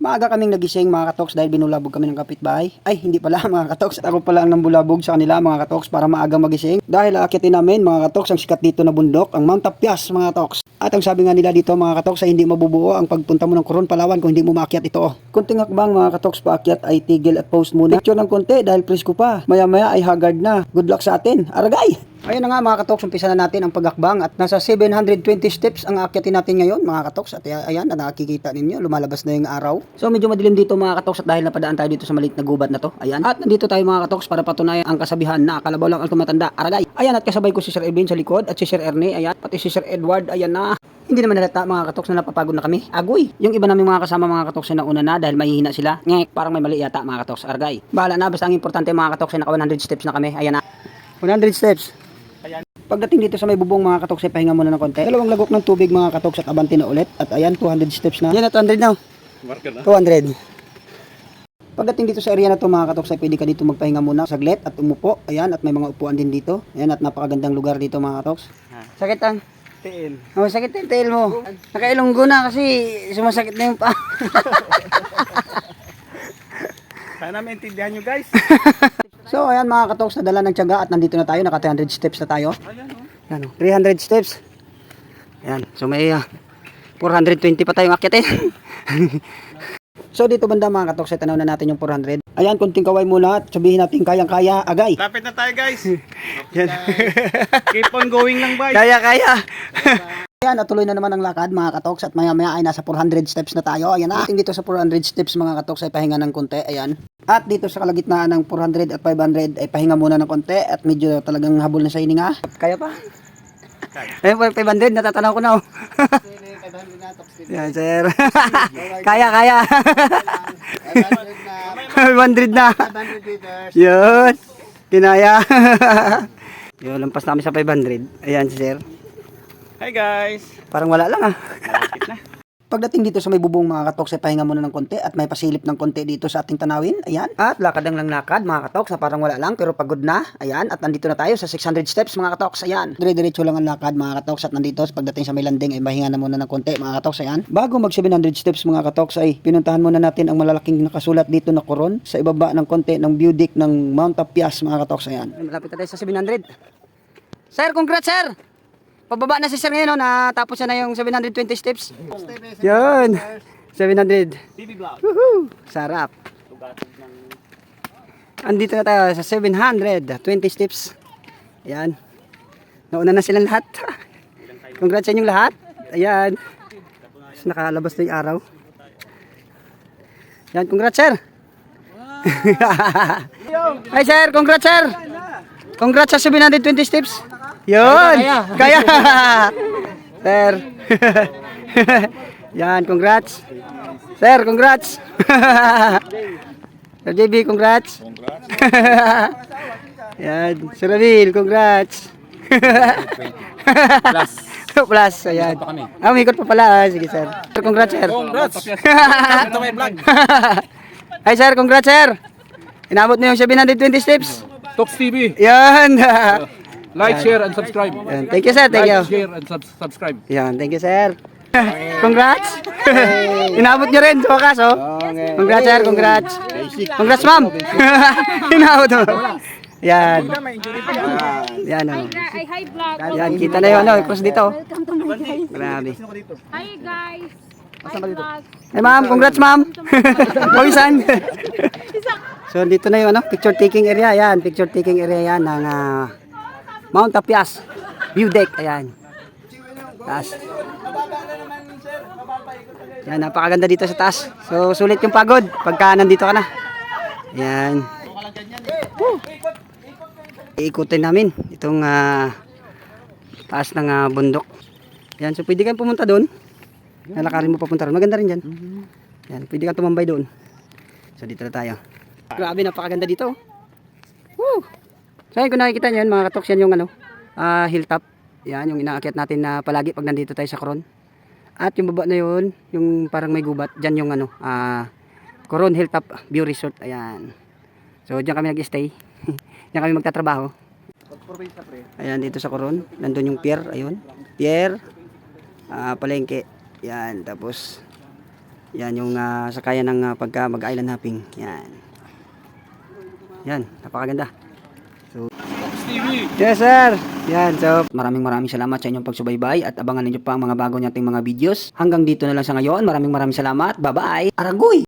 Maaga kaming nagising mga katoks dahil binulabog kami ng kapitbahay. Ay, hindi pala mga katoks. Ako pala ang nambulabog sa kanila mga katoks para maaga magising. Dahil aakitin namin mga katoks ang sikat dito na bundok, ang Mount Tapias mga katoks. At ang sabi nga nila dito mga katoks ay hindi mabubuo ang pagpunta mo ng Coron Palawan kung hindi mo maakyat ito. Kunting hakbang mga katoks paakyat ay tigil at post muna. Picture ng konti dahil presko pa. Maya maya ay haggard na. Good luck sa atin. Aragay! Ayun na nga mga katoks, umpisa na natin ang pagakbang at nasa 720 steps ang aakyatin natin ngayon mga katoks at ayan na nakikita ninyo, lumalabas na yung araw. So medyo madilim dito mga katoks at dahil napadaan tayo dito sa maliit na gubat na to, ayan. At nandito tayo mga katoks para patunayan ang kasabihan na kalabaw lang ang tumatanda, aragay. Ayan at kasabay ko si Sir Edwin sa likod at si Sir Ernie, ayan, pati si Sir Edward, ayan na. Hindi naman nalata mga katoks na napapagod na kami. Agoy! Yung iba naming mga kasama mga katoks na una na dahil mahihina sila. Ngek, parang may mali yata mga katoks, aragay. Bahala na, basta ang importante mga katoks na naka 100 steps na kami, ayan na. 100 steps. Pagdating dito sa may bubong mga katoks, ay pahinga muna ng konti. Dalawang lagok ng tubig mga katoks at abante na ulit. At ayan, 200 steps na. Yan na, 200 na. Marker na. 200. Pagdating dito sa area na to mga katoks, ay pwede ka dito magpahinga muna saglit at umupo. Ayan, at may mga upuan din dito. Ayan, at napakagandang lugar dito mga katoks. Sakit ang? Tiil. Oh, sakit yung tail mo. Nakailonggo na kasi sumasakit na yung pa. Sana maintindihan nyo guys. so, ayan mga katoks, nadala ng tiyaga at nandito na tayo. Naka 300 steps na tayo. Ayan oh. Ano, 300 steps. Ayan, so may ah, 420 pa tayong akyatin. so dito banda mga katoks, tanaw na natin yung 400. Ayan, kunting kaway muna at sabihin natin kayang-kaya, agay. Lapit na tayo guys. Yan. Keep on going lang boys. Kaya, kaya. Ayan, natuloy na naman ang lakad mga katoks at maya maya ay nasa 400 steps na tayo. Ayan na. Dito sa 400 steps mga katoks ay pahinga ng konti. Ayan. At dito sa kalagitnaan ng 400 at 500 ay pahinga muna ng konti at medyo talagang habol na sa hininga. Kaya pa? Ayun po, 500, natatanaw ko na oh. Yan, sir. kaya, kaya. 500 na. Yun. Kinaya. Yun, lampas namin sa 500. Ayan, sir. Hi guys. Parang wala lang ah. Malapit na. Pagdating dito sa may bubong mga katoks, ay pahinga muna ng konti at may pasilip ng konti dito sa ating tanawin. Ayan. At lakad lang lang lakad mga katoks na parang wala lang pero pagod na. Ayan. At nandito na tayo sa 600 steps mga katoks. Ayan. Dire-diretso lang ang lakad mga katoks at nandito pagdating sa may landing ay pahinga na muna ng konti mga katoks. Ayan. Bago mag 700 steps mga katoks ay pinuntahan muna natin ang malalaking nakasulat dito na koron sa ibaba ng konti ng view deck ng Mount Tapias mga katoks. Ayan. Malapit na tayo sa 700. Sir, congrats sir! Pababa na si sir ngayon, no? natapos na yung 720 steps. Yun! 700. TV vlog. Woohoo! Sarap. Andito na tayo sa 720 steps. Ayan. Nauna na silang lahat. Congrats sa inyong lahat. Ayan. Tapos nakalabas na yung araw. Ayan, congrats sir. Hi sir, congrats sir. Congrats sa 720 steps. Yun. Kaya. Sir. Yan, congrats. Sir, congrats. Sir JB, congrats. Congrats. Yan, Sir Ramil, congrats. Plus. Plus, ayan. Ah, umikot pa pala. Ah, Sige, sir. Sir, congrats, sir. Congrats. Ito may vlog. Hi, sir, congrats, sir. Inabot mo yung 720 steps. Tox TV. Yan. Like, share, and subscribe. Yan, Thank you, sir. Thank you. Like, share, and sub- subscribe. Yan, thank you, sir. Congrats. Inabot nyo rin sa wakas, oh. Congrats, sir. Congrats. Congrats, ma'am. Inabot mo. Yan. Yan, oh. Hi, hi vlog. Yan, kita na yun, ano, cross dito. Welcome to my guys. Grabe. Hi guys. Hi vlog. Hey, ma'am, congrats, ma'am. Pawisan. so, dito na yung ano, picture taking area. Yan, picture taking area yan ng ah, Mount Tapias. View deck, ayan. Taas. Yan, napakaganda dito sa taas. So, sulit yung pagod pagka nandito ka na. Yan. Woo. Iikutin namin itong ah, taas ng ah, bundok. Yan, so pwede kang pumunta doon. Lalakarin mo papunta ron. Maganda rin dyan. Yan, pwede kang tumambay doon. So, dito na tayo. Grabe, napakaganda dito. Woo! So, yun, kung nakikita nyo, yan, mga katoks, yan yung ano, ah, hilltop. Yan, yung inaakyat natin na palagi pag nandito tayo sa Coron. At yung baba na yun, yung parang may gubat, dyan yung ano, ah, Coron Hilltop View Resort. Ayan. So, dyan kami nag-stay. dyan kami magtatrabaho. Ayan, dito sa Coron. Nandun yung pier. Ayun. Pier. Ah, palengke. Yan. Tapos, Yan yung ah, sakayan ng ah, pagka mag-island hopping. Yan. Yan, napakaganda. TV. Yes, sir. Yan, so maraming maraming salamat sa inyong pagsubaybay at abangan ninyo pa ang mga bago nating mga videos. Hanggang dito na lang sa ngayon. Maraming maraming salamat. Bye-bye. Aragoy!